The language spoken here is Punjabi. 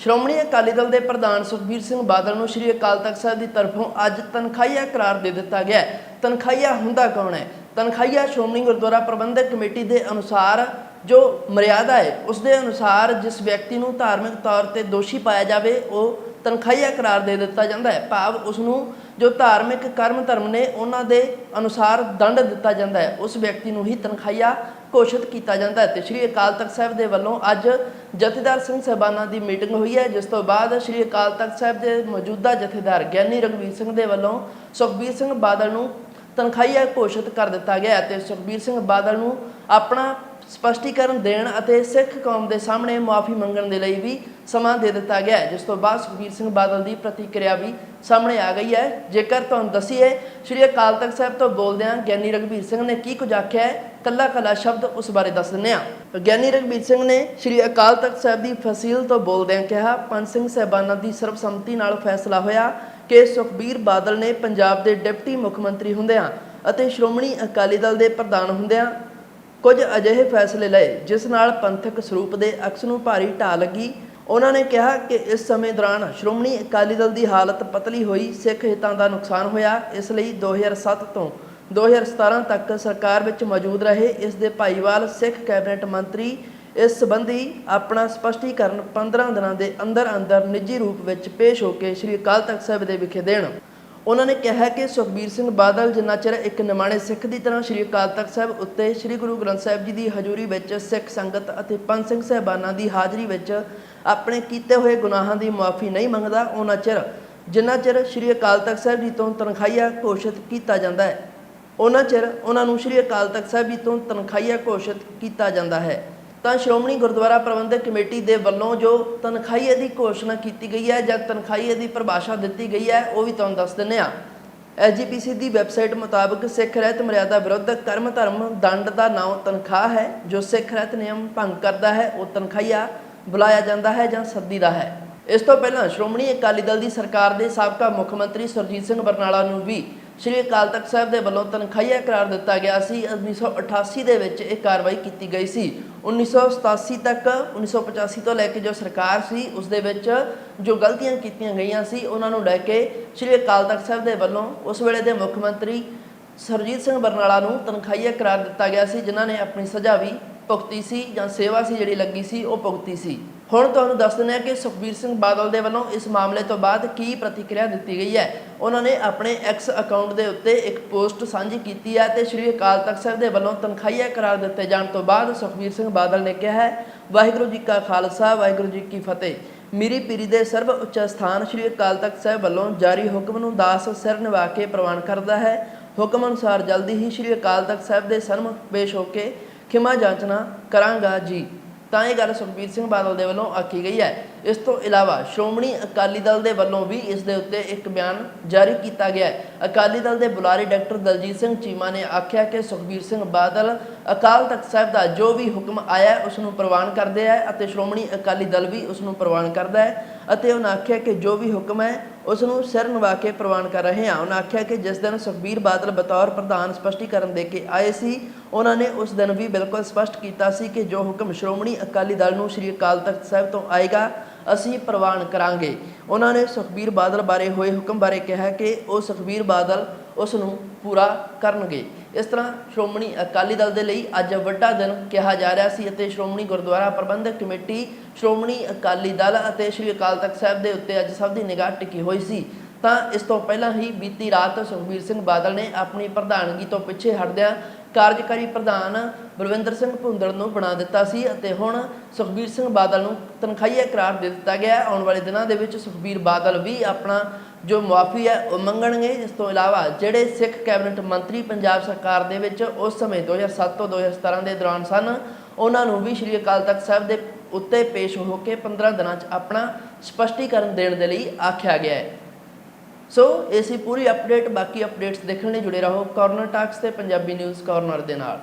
ਸ਼੍ਰੋਮਣੀ ਅਕਾਲੀ ਦਲ ਦੇ ਪ੍ਰਧਾਨ ਸੁਖਬੀਰ ਸਿੰਘ ਬਾਦਲ ਨੂੰ ਸ਼੍ਰੀ ਅਕਾਲ ਤਖਤ ਸਾਹਿਬ ਦੀ ਤਰਫੋਂ ਅੱਜ ਤਨਖਾਹੀਆ ਕਰਾਰ ਦੇ ਦਿੱਤਾ ਗਿਆ ਹੈ। ਤਨਖਾਹੀਆ ਹੁੰਦਾ ਕੌਣ ਹੈ? ਤਨਖਾਹੀਆ ਸ਼੍ਰੋਮਣੀ ਗੁਰਦੁਆਰਾ ਪ੍ਰਬੰਧਕ ਕਮੇਟੀ ਦੇ ਅਨੁਸਾਰ ਜੋ ਮਰਿਆਦਾ ਹੈ, ਉਸ ਦੇ ਅਨੁਸਾਰ ਜਿਸ ਵਿਅਕਤੀ ਨੂੰ ਧਾਰਮਿਕ ਤੌਰ ਤੇ ਦੋਸ਼ੀ ਪਾਇਆ ਜਾਵੇ, ਉਹ ਤਨਖਾਹੀਆ ਕਰਾਰ ਦੇ ਦਿੱਤਾ ਜਾਂਦਾ ਹੈ। ਭਾਵ ਉਸ ਨੂੰ ਜੋ ਧਾਰਮਿਕ ਕਰਮ ਧਰਮ ਨੇ ਉਹਨਾਂ ਦੇ ਅਨੁਸਾਰ ਦੰਡ ਦਿੱਤਾ ਜਾਂਦਾ ਹੈ, ਉਸ ਵਿਅਕਤੀ ਨੂੰ ਹੀ ਤਨਖਾਹੀਆ ਘੋਸ਼ਿਤ ਕੀਤਾ ਜਾਂਦਾ ਹੈ ਤੇ ਸ੍ਰੀ ਅਕਾਲ ਤਖਤ ਸਾਹਿਬ ਦੇ ਵੱਲੋਂ ਅੱਜ ਜਥੇਦਾਰ ਸਿੰਘ ਸਾਹਿਬਾਨਾਂ ਦੀ ਮੀਟਿੰਗ ਹੋਈ ਹੈ, ਜਿਸ ਤੋਂ ਬਾਅਦ ਸ੍ਰੀ ਅਕਾਲ ਤਖਤ ਸਾਹਿਬ ਦੇ ਮੌਜੂਦਾ ਜਥੇਦਾਰ ਗਿਆਨੀ ਰਘਵੀਰ ਸਿੰਘ ਦੇ ਵੱਲੋਂ ਸੁਖਬੀਰ ਸਿੰਘ ਬਾਦਲ ਨੂੰ ਤਨਖਾਹੀਆ ਘੋਸ਼ਿਤ ਕਰ ਦਿੱਤਾ ਗਿਆ ਹੈ ਤੇ ਸੁਖਬੀਰ ਸਿੰਘ ਬਾਦਲ ਨੂੰ ਆਪਣਾ ਸਪਸ਼ਟੀਕਰਨ ਦੇਣ ਅਤੇ ਸਿੱਖ ਕੌਮ ਦੇ ਸਾਹਮਣੇ ਮਾਫੀ ਮੰਗਣ ਦੇ ਲਈ ਵੀ ਸਮਾਂ ਦੇ ਦਿੱਤਾ ਗਿਆ ਜਿਸ ਤੋਂ ਬਾਅਦ ਸੁਖਬੀਰ ਸਿੰਘ ਬਾਦਲ ਦੀ ਪ੍ਰਤੀਕਿਰਿਆ ਵੀ ਸਾਹਮਣੇ ਆ ਗਈ ਹੈ। ਜੇਕਰ ਤੁਹਾਨੂੰ ਦਸੀਏ, ਸ੍ਰੀ ਅਕਾਲ ਤਖਤ ਸਾਹਿਬ ਤੋਂ ਬੋਲਦਿਆਂ ਗਿਆਨੀ ਰਘਬੀਰ ਸਿੰਘ ਨੇ ਕੀ ਕੁਝ ਆਖਿਆ ਹੈ? ਕੱਲਾ ਕੱਲਾ ਸ਼ਬਦ ਉਸ ਬਾਰੇ ਦੱਸ ਦਿੰਦੇ ਹਾਂ। ਗਿਆਨੀ ਰਘਬੀਰ ਸਿੰਘ ਨੇ ਸ੍ਰੀ ਅਕਾਲ ਤਖਤ ਸਾਹਿਬ ਦੀ ਫਸੀਲ ਤੋਂ ਬੋਲਦਿਆਂ ਕਿਹਾ, ਪੰਜ ਸਿੰਘ ਸਹਿਬਾਨਾਂ ਦੀ ਸਰਬਸੰਮਤੀ ਨਾਲ ਫੈਸਲਾ ਹੋਇਆ ਕਿ ਸੁਖਬੀਰ ਬਾਦਲ ਨੇ ਪੰਜਾਬ ਦੇ ਡਿਪਟੀ ਮੁੱਖ ਮੰਤਰੀ ਹੁੰਦਿਆਂ ਅਤੇ ਸ਼੍ਰੋਮਣੀ ਅਕਾਲੀ ਦਲ ਦੇ ਪ੍ਰਧਾਨ ਹੁੰਦਿਆਂ ਕੁਝ ਅਜਿਹੇ ਫੈਸਲੇ ਲਏ, ਜਿਸ ਨਾਲ ਪੰਥਕ ਸਰੂਪ ਦੇ ਅਕਸ ਨੂੰ ਭਾਰੀ ਢਾਹ ਲੱਗੀ। ਉਹਨਾਂ ਨੇ ਕਿਹਾ ਕਿ ਇਸ ਸਮੇਂ ਦੌਰਾਨ ਸ਼੍ਰੋਮਣੀ ਅਕਾਲੀ ਦਲ ਦੀ ਹਾਲਤ ਪਤਲੀ ਹੋਈ, ਸਿੱਖ ਹਿੱਤਾਂ ਦਾ ਨੁਕਸਾਨ ਹੋਇਆ। ਇਸ ਲਈ 2007 ਤੋਂ 2017 ਤੱਕ ਸਰਕਾਰ ਵਿੱਚ ਮੌਜੂਦ ਰਹੇ। ਇਸ ਦੇ ਭਾਈਵਾਲ ਸਿੱਖ ਕੈਬਨਿਟ ਮੰਤਰੀ ਇਸ ਸੰਬੰਧੀ ਆਪਣਾ ਸਪਸ਼ਟੀਕਰਨ 15 ਦਿਨਾਂ ਦੇ ਅੰਦਰ ਅੰਦਰ ਨਿੱਜੀ ਰੂਪ ਵਿੱਚ ਪੇਸ਼ ਹੋ ਕੇ ਸ੍ਰੀ ਅਕਾਲ ਤਖਤ ਸਾਹਿਬ ਦੇ ਵਿਖੇ ਦੇਣ। ਉਹਨਾਂ ਨੇ ਕਿਹਾ ਕਿ ਸੁਖਬੀਰ ਸਿੰਘ ਬਾਦਲ ਜਿੰਨਾ ਚਿਰ ਇੱਕ ਨਿਮਾਣੇ ਸਿੱਖ ਦੀ ਤਰ੍ਹਾਂ ਸ੍ਰੀ ਅਕਾਲ ਤਖਤ ਸਾਹਿਬ ਉੱਤੇ ਸ੍ਰੀ ਗੁਰੂ ਗ੍ਰੰਥ ਸਾਹਿਬ ਜੀ ਦੀ ਹਜ਼ੂਰੀ ਵਿੱਚ ਸਿੱਖ ਸੰਗਤ ਅਤੇ ਪੰਜ ਸਿੰਘ ਸਹਿਬਾਨਾਂ ਦੀ ਹਾਜ਼ਰੀ ਵਿੱਚ ਆਪਣੇ ਕੀਤੇ ਹੋਏ ਗੁਨਾਹਾਂ ਦੀ ਮਾਫੀ ਨਹੀਂ ਮੰਗਦਾ, ਉਹਨਾਂ ਚਿਰ ਜਿੰਨਾ ਚਿਰ ਸ੍ਰੀ ਅਕਾਲ ਤਖਤ ਸਾਹਿਬ ਜੀ ਤੋਂ ਤਨਖਾਹੀਆ ਘੋਸ਼ਿਤ ਕੀਤਾ ਜਾਂਦਾ ਹੈ। ਉਹਨਾਂ ਚਿਰ ਉਹਨਾਂ ਨੂੰ ਸ੍ਰੀ ਅਕਾਲ ਤਖਤ ਸਾਹਿਬ ਜੀ ਤੋਂ ਤਨਖਾਹੀਆ ਘੋਸ਼ਿਤ ਕੀਤਾ ਜਾਂਦਾ ਹੈ। ਤਾਂ ਸ਼੍ਰੋਮਣੀ ਗੁਰਦੁਆਰਾ ਪ੍ਰਬੰਧਕ ਕਮੇਟੀ ਦੇ ਵੱਲੋਂ ਜੋ ਤਨਖਾਹੀਏ ਦੀ ਘੋਸ਼ਣਾ ਕੀਤੀ ਗਈ ਹੈ ਜਾਂ ਤਨਖਾਹੀਏ ਦੀ ਪਰਿਭਾਸ਼ਾ ਦਿੱਤੀ ਗਈ ਹੈ, ਉਹ ਵੀ ਤੁਹਾਨੂੰ ਦੱਸ ਦਿੰਦੇ ਹਾਂ। ਐਜੀਪੀਸੀ ਦੀ ਵੈਬਸਾਈਟ ਮੁਤਾਬਕ ਸਿੱਖ ਰਹਿਤ ਮਰਿਆਦਾ ਵਿਰੁੱਧ ਕਰਮ ਧਰਮ ਦੰਡ ਦਾ ਨਾਮ ਤਨਖਾਹ ਹੈ, ਜੋ ਸਿੱਖ ਰਹਿਤ ਨਿਯਮ ਭੰਗ ਕਰਦਾ ਹੈ, ਉਹ ਤਨਖਾਹੀਆ ਬੁਲਾਇਆ ਜਾਂਦਾ ਹੈ ਜਾਂ ਸੱਦੀਦਾ ਹੈ। ਇਸ ਤੋਂ ਪਹਿਲਾਂ ਸ਼੍ਰੋਮਣੀ ਅਕਾਲੀ ਦਲ ਦੀ ਸਰਕਾਰ ਦੇ ਸਾਬਕਾ ਮੁੱਖ ਮੰਤਰੀ ਸਰਜੀਤ ਸਿੰਘ ਬਰਨਾਲਾ ਨੂੰ ਵੀ ਸ਼੍ਰੀ ਅਕਾਲ ਤਖਤ ਸਾਹਿਬ ਦੇ ਵੱਲੋਂ ਤਨਖਾਹੀਆ ਕਰਾਰ ਦਿੱਤਾ ਗਿਆ ਸੀ। 1988 ਦੇ ਵਿੱਚ ਇਹ ਕਾਰਵਾਈ ਕੀਤੀ ਗਈ ਸੀ। 1987 ਤੱਕ 1985 ਤੋਂ ਲੈ ਕੇ ਜੋ ਸਰਕਾਰ ਸੀ, ਉਸ ਦੇ ਵਿੱਚ ਜੋ ਗਲਤੀਆਂ ਕੀਤੀਆਂ ਗਈਆਂ ਸੀ, ਉਹਨਾਂ ਨੂੰ ਲੈ ਕੇ ਸ਼੍ਰੀ ਅਕਾਲ ਤਖਤ ਸਾਹਿਬ ਦੇ ਵੱਲੋਂ ਉਸ ਵੇਲੇ ਦੇ ਮੁੱਖ ਮੰਤਰੀ ਸਰਜੀਤ ਸਿੰਘ ਬਰਨਾਲਾ ਨੂੰ ਤਨਖਾਹੀਆ ਕਰਾਰ ਦਿੱਤਾ ਗਿਆ ਸੀ, ਜਿਨ੍ਹਾਂ ਨੇ ਆਪਣੀ ਸਜ਼ਾ ਵੀ ਭੁਗਤੀ ਸੀ ਜਾਂ ਸੇਵਾ ਸੀ ਜਿਹੜੀ ਲੱਗੀ ਸੀ, ਉਹ ਭੁਗਤੀ ਸੀ। ਹੁਣ ਤੁਹਾਨੂੰ ਦੱਸ ਦਿੰਦੇ ਹਾਂ ਕਿ ਸੁਖਬੀਰ ਸਿੰਘ ਬਾਦਲ ਦੇ ਵੱਲੋਂ ਇਸ ਮਾਮਲੇ ਤੋਂ ਬਾਅਦ ਕੀ ਪ੍ਰਤੀਕਿਰਿਆ ਦਿੱਤੀ ਗਈ ਹੈ। ਉਹਨਾਂ ਨੇ ਆਪਣੇ ਐਕਸ ਅਕਾਊਂਟ ਦੇ ਉੱਤੇ ਇੱਕ ਪੋਸਟ ਸਾਂਝੀ ਕੀਤੀ ਹੈ ਤੇ ਸ਼੍ਰੀ ਅਕਾਲ ਤਖਤ ਸਾਹਿਬ ਦੇ ਵੱਲੋਂ ਤਨਖਾਹੀਆ ਕਰਾਰ ਦਿੱਤੇ ਜਾਣ ਤੋਂ ਬਾਅਦ ਸੁਖਬੀਰ ਸਿੰਘ ਬਾਦਲ ਨੇ ਕਿਹਾ ਹੈ, ਵਾਹਿਗੁਰੂ ਜੀ ਕਾ ਖਾਲਸਾ, ਵਾਹਿਗੁਰੂ ਜੀ ਕੀ ਫਤਿਹ। ਮੀਰੀ ਪੀਰੀ ਦੇ ਸਰਵ ਉੱਚ ਸਥਾਨ ਸ਼੍ਰੀ ਅਕਾਲ ਤਖਤ ਸਾਹਿਬ ਵੱਲੋਂ ਜਾਰੀ ਹੁਕਮ ਨੂੰ ਦਾਸ ਸਿਰ ਨਿਵਾ ਕੇ ਪ੍ਰਵਾਨ ਕਰਦਾ ਹੈ। ਹੁਕਮ ਅਨੁਸਾਰ ਜਲਦੀ ਹੀ ਸ਼੍ਰੀ ਅਕਾਲ ਤਖਤ ਸਾਹਿਬ ਦੇ ਸਨਮੁਖ ਪੇਸ਼ ਹੋ ਕੇ ਖਿਮਾ ਜਾਂਚਨਾ ਕਰਾਂਗਾ ਜੀ। ਤਾਂ ਇਹ ਗੱਲ ਸੁਖਬੀਰ ਸਿੰਘ ਬਾਦਲ ਦੇ ਵੱਲੋਂ ਆਖੀ ਗਈ ਹੈ। ਇਸ ਤੋਂ ਇਲਾਵਾ ਸ਼੍ਰੋਮਣੀ ਅਕਾਲੀ ਦਲ ਦੇ ਵੱਲੋਂ ਵੀ ਇਸ ਦੇ ਉੱਤੇ ਇੱਕ ਬਿਆਨ ਜਾਰੀ ਕੀਤਾ ਗਿਆ ਹੈ। ਅਕਾਲੀ ਦਲ ਦੇ ਬੁਲਾਰੇ ਡਾਕਟਰ ਦਲਜੀਤ ਸਿੰਘ ਚੀਮਾ ਨੇ ਆਖਿਆ ਕਿ ਸੁਖਬੀਰ ਸਿੰਘ ਬਾਦਲ ਅਕਾਲ ਤਖਤ ਸਾਹਿਬ ਦਾ ਜੋ ਵੀ ਹੁਕਮ ਆਇਆ ਹੈ, ਉਸ ਨੂੰ ਪ੍ਰਵਾਨ ਕਰਦੇ ਹੈ ਅਤੇ ਸ਼੍ਰੋਮਣੀ ਅਕਾਲੀ ਦਲ ਵੀ ਉਸ ਨੂੰ ਪ੍ਰਵਾਨ ਕਰਦਾ ਹੈ ਅਤੇ ਉਹਨਾਂ ਆਖਿਆ ਕਿ ਜੋ ਵੀ ਹੁਕਮ ਹੈ ਉਸ ਨੂੰ ਸਿਰ ਨਿਵਾ ਕੇ ਪ੍ਰਵਾਨ ਕਰ ਰਹੇ ਹਾਂ। ਉਹਨਾਂ ਆਖਿਆ ਕਿ ਜਿਸ ਦਿਨ ਸੁਖਬੀਰ ਬਾਦਲ ਬਤੌਰ ਪ੍ਰਧਾਨ ਸਪਸ਼ਟੀਕਰਨ ਦੇ ਕੇ ਆਏ ਸੀ ਉਹਨਾਂ ਨੇ ਉਸ ਦਿਨ ਵੀ ਬਿਲਕੁਲ ਸਪਸ਼ਟ ਕੀਤਾ ਸੀ ਕਿ ਜੋ ਹੁਕਮ ਸ਼੍ਰੋਮਣੀ ਅਕਾਲੀ ਦਲ ਨੂੰ ਸ੍ਰੀ ਅਕਾਲ ਤਖਤ ਸਾਹਿਬ ਤੋਂ ਆਏਗਾ ਅਸੀਂ ਪ੍ਰਵਾਨ ਕਰਾਂਗੇ। ਉਹਨਾਂ ਨੇ ਸੁਖਬੀਰ ਬਾਦਲ ਬਾਰੇ ਹੋਏ ਹੁਕਮ ਬਾਰੇ ਕਿਹਾ ਕਿ ਉਹ ਸੁਖਬੀਰ ਬਾਦਲ ਉਸ ਨੂੰ ਪੂਰਾ ਕਰਨਗੇ। ਇਸ ਤਰ੍ਹਾਂ ਸ਼੍ਰੋਮਣੀ ਅਕਾਲੀ ਦਲ ਦੇ ਲਈ ਅੱਜ ਵੱਡਾ ਦਿਨ ਕਿਹਾ ਜਾ ਰਿਹਾ ਸੀ ਅਤੇ ਸ਼੍ਰੋਮਣੀ ਗੁਰਦੁਆਰਾ ਪ੍ਰਬੰਧਕ ਕਮੇਟੀ, ਸ਼੍ਰੋਮਣੀ ਅਕਾਲੀ ਦਲ ਅਤੇ ਸ੍ਰੀ ਅਕਾਲ ਤਖਤ ਸਾਹਿਬ ਦੇ ਉੱਤੇ ਅੱਜ ਸਭ ਦੀ ਨਿਗਾਹ ਟਿਕੀ ਹੋਈ ਸੀ। ਤਾਂ ਇਸ ਤੋਂ ਪਹਿਲਾਂ ਹੀ ਬੀਤੀ ਰਾਤ ਸੁਖਬੀਰ ਸਿੰਘ ਬਾਦਲ ਨੇ ਆਪਣੀ ਪ੍ਰਧਾਨਗੀ ਤੋਂ ਪਿੱਛੇ ਹਟਦਿਆਂ ਕਾਰਜਕਾਰੀ ਪ੍ਰਧਾਨ ਬਲਵਿੰਦਰ ਸਿੰਘ ਭੁੰਦੜ ਨੂੰ ਬਣਾ ਦਿੱਤਾ ਸੀ ਅਤੇ ਹੁਣ ਸੁਖਬੀਰ ਸਿੰਘ ਬਾਦਲ ਨੂੰ ਤਨਖਾਹੀਆ ਕਰਾਰ ਦੇ ਦਿੱਤਾ ਗਿਆ ਆਉਣ ਵਾਲੇ ਦਿਨਾਂ ਦੇ ਵਿੱਚ ਸੁਖਬੀਰ ਬਾਦਲ ਵੀ ਆਪਣਾ ਜੋ ਮੁਆਫੀ ਹੈ ਉਹ ਮੰਗਣਗੇ। ਇਸ ਤੋਂ ਇਲਾਵਾ ਜਿਹੜੇ ਸਿੱਖ ਕੈਬਨਿਟ ਮੰਤਰੀ ਪੰਜਾਬ ਸਰਕਾਰ ਦੇ ਵਿੱਚ ਉਸ ਸਮੇਂ 2007 ਤੋਂ 2017 ਦੇ ਦੌਰਾਨ ਸਨ, ਉਹਨਾਂ ਨੂੰ ਵੀ ਸ਼੍ਰੀ ਅਕਾਲ ਤਖਤ ਸਾਹਿਬ ਦੇ ਉੱਤੇ ਪੇਸ਼ ਹੋ ਕੇ 15 ਦਿਨਾਂ 'ਚ ਆਪਣਾ ਸਪਸ਼ਟੀਕਰਨ ਦੇਣ ਦੇ ਲਈ ਆਖਿਆ ਗਿਆ ਹੈ। ਸੋ ਇਹ ਸੀ ਪੂਰੀ ਅਪਡੇਟ ਬਾਕੀ ਅਪਡੇਟਸ ਦੇਖਣ ਲਈ ਜੁੜੇ ਰਹੋ ਕਾਰਨਰ ਟਾਕਸ ਤੇ ਪੰਜਾਬੀ ਨਿਊਜ਼ ਕਾਰਨਰ ਦੇ ਨਾਲ।